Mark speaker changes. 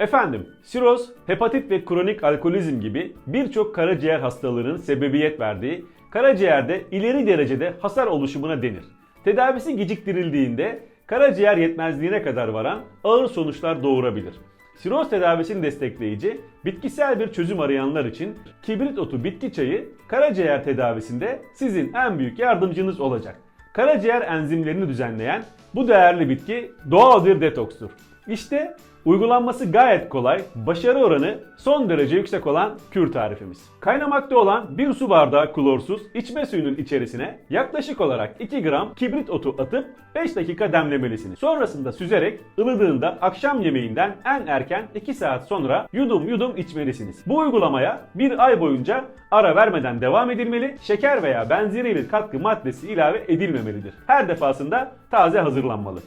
Speaker 1: Efendim, siroz, hepatit ve kronik alkolizm gibi birçok karaciğer hastalığının sebebiyet verdiği karaciğerde ileri derecede hasar oluşumuna denir. Tedavisi geciktirildiğinde karaciğer yetmezliğine kadar varan ağır sonuçlar doğurabilir. Siroz tedavisini destekleyici, bitkisel bir çözüm arayanlar için kibrit otu bitki çayı karaciğer tedavisinde sizin en büyük yardımcınız olacak. Karaciğer enzimlerini düzenleyen bu değerli bitki doğal bir detokstur. İşte uygulanması gayet kolay, başarı oranı son derece yüksek olan kür tarifimiz. Kaynamakta olan 1 su bardağı klorsuz içme suyunun içerisine yaklaşık olarak 2 gram kibrit otu atıp 5 dakika demlemelisiniz. Sonrasında süzerek ılıdığında akşam yemeğinden en erken 2 saat sonra yudum yudum içmelisiniz. Bu uygulamaya bir ay boyunca ara vermeden devam edilmeli, şeker veya benzeri bir katkı maddesi ilave edilmemelidir. Her defasında taze hazırlanmalı.